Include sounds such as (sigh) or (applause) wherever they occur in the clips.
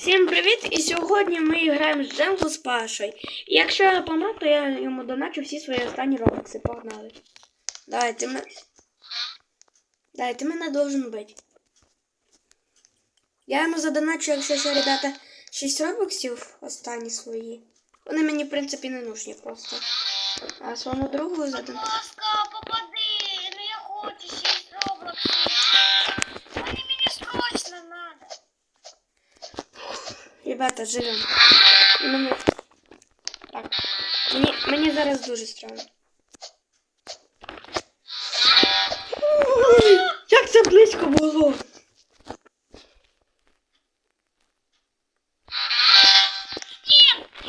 Всім привіт! І сьогодні ми граємо з Джемку з Пашою. І якщо я помру, то я йому доначу всі свої останні робокси. Погнали. Давай, ти мене. Давай, мене должен бити. Я йому задоначу, якщо ще, ребята, 6 робоксів останні свої. Вони мені, в принципі, не нужні просто. А своєму другу Будь Ребята, живем. Мене... Так. Мені, мені зараз дуже странно. Ой, Як це близько було?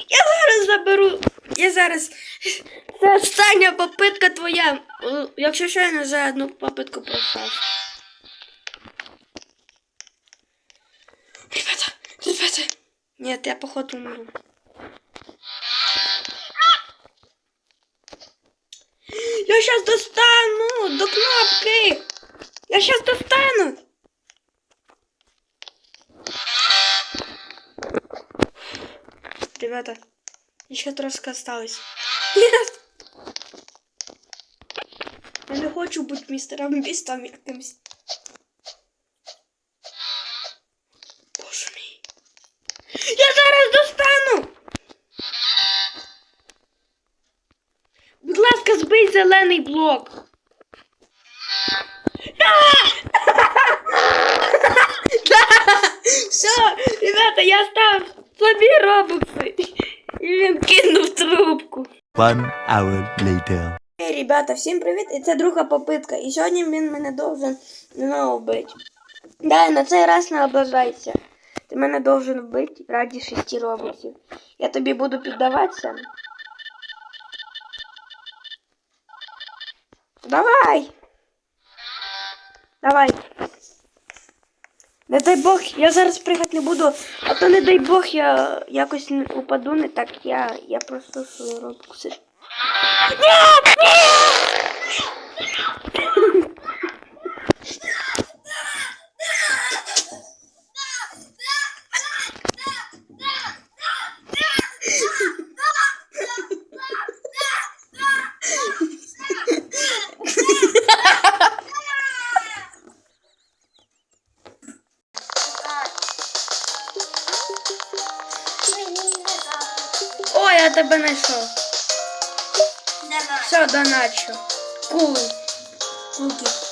Я зараз заберу. Я зараз. Це остання попитка твоя. Якщо що, я вже одну попитку пройшов. Нет, я походу умру. Я сейчас достану до кнопки. Я сейчас достану. Ребята, еще трошки осталось. Нет. Я не хочу бути містером Бістом якимсь. Боже Я зараз достану. Будь ласка, збий зелений блок. (laughs) Все, ребята, я став собі робокси. І він кинув трубку. One hour later. Ей, ребята, всім привіт! І це друга попитка. І сьогодні він мене должен знову вбити. Да, на цей раз не облажайся. Ти мене должен вбити раді шести робоксів. Я тобі буду піддаватися. Давай! Давай. Не дай Бог, я зараз пригати не буду, а то не дай Бог, я якось не упаду не так, я, я просто свої робокси. Мені я тебе знайшов. Все, доначу. Кул. Кулки.